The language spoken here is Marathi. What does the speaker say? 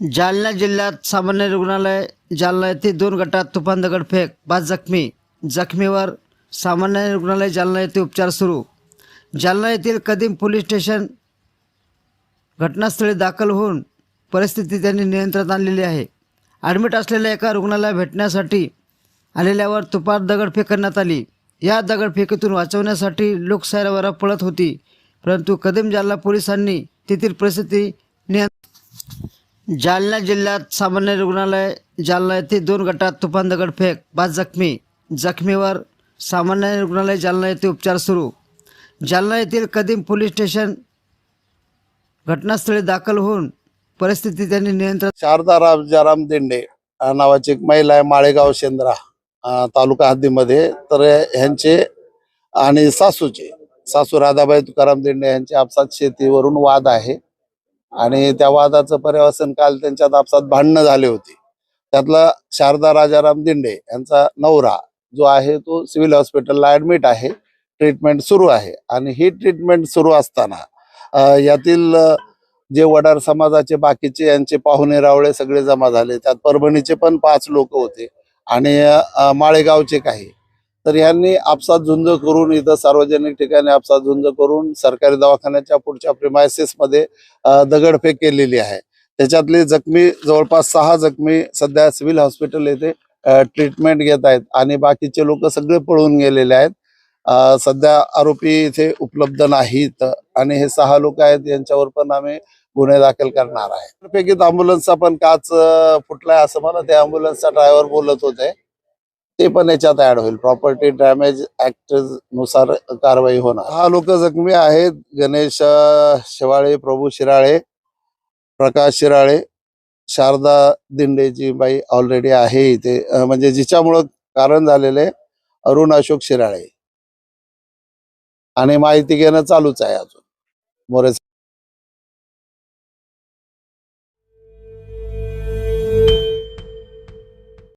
जालना जिल्ह्यात सामान्य रुग्णालय जालना येथे दोन गटात तुफान दगडफेक पाच जखमी. जखमीवर सामान्य रुग्णालय जालना येथे उपचार सुरू. जालना येथील कदीम पोलीस स्टेशन घटनास्थळी दाखल होऊन परिस्थिती त्यांनी नियंत्रणात आणलेली आहे. ॲडमिट असलेल्या एका रुग्णाला भेटण्यासाठी आलेल्यावर तुपार दगडफेक करण्यात आली. या दगडफेकीतून वाचवण्यासाठी लोकसाहेरावर पळत होती. परंतु कदीम जालना पोलिसांनी तेथील परिस्थिती जालना जिल्ह्यात सामान्य रुग्णालय जालना येथे दोन गटात तुफान दगडफेक पाच जखमी. जखमीवर सामान्य रुग्णालय जालना येथे उपचार सुरू. जालना येथील कदीम पोलीस स्टेशन घटनास्थळी दाखल होऊन परिस्थिती त्यांनी नियंत्रण शारदा राजाराम दिंडे नावाची एक महिला आहे माळेगाव शेंद्रा तालुका हद्दीमध्ये. तर ह्यांचे आणि सासूचे सासू राधाबाई तुकाराम दिंडे यांचे आपसात शेतीवरून वाद आहे. आणि त्या वादाचं पर्यवसन काल त्यांच्या दापसात भांडणं झाले होते. त्यातला शारदा राजाराम दिंडे यांचा नवरा जो आहे तो सिव्हिल हॉस्पिटलला ऍडमिट आहे. ट्रीटमेंट सुरू आहे आणि ही ट्रीटमेंट सुरू असताना यातील जे वडार समाजाचे बाकीचे यांचे पाहुणे रावळे सगळे जमा झाले. त्यात परभणीचे पण पाच लोक होते आणि माळेगावचे काही. तर ह्यांनी आपसात झुंज करून इथं सार्वजनिक ठिकाणी आपसात झुंज करून सरकारी दवाखान्याच्या पुढच्या प्रिमायसेस मध्ये दगडफेक केलेली आहे. त्याच्यातले जखमी जवळपास सहा जखमी सध्या सिव्हिल हॉस्पिटल येथे ट्रीटमेंट घेत आहेत आणि बाकीचे लोक सगळे पळून गेलेले आहेत. सध्या आरोपी इथे उपलब्ध नाहीत आणि हे सहा लोक आहेत यांच्यावर पण आम्ही गुन्हे दाखल करणार आहे. पैकी अँब्युलन्सचा पण काच फुटलाय असं मला त्या अँब्युलन्सचा ड्रायव्हर बोलत होते. ते पण याच्यात ऍड होईल. प्रॉपर्टी डॅमेज ऍक्टनुसार कारवाई होणार. हा लोक जखमी आहेत. गणेश शेवाळे प्रभू शिराळे प्रकाश शिराळे शारदा दिंडेची बाई ऑलरेडी आहे इथे. म्हणजे जिच्यामुळं कारण झालेले अरुण अशोक शिराळे. आणि माहिती घेणं चालूच आहे अजून. मोरे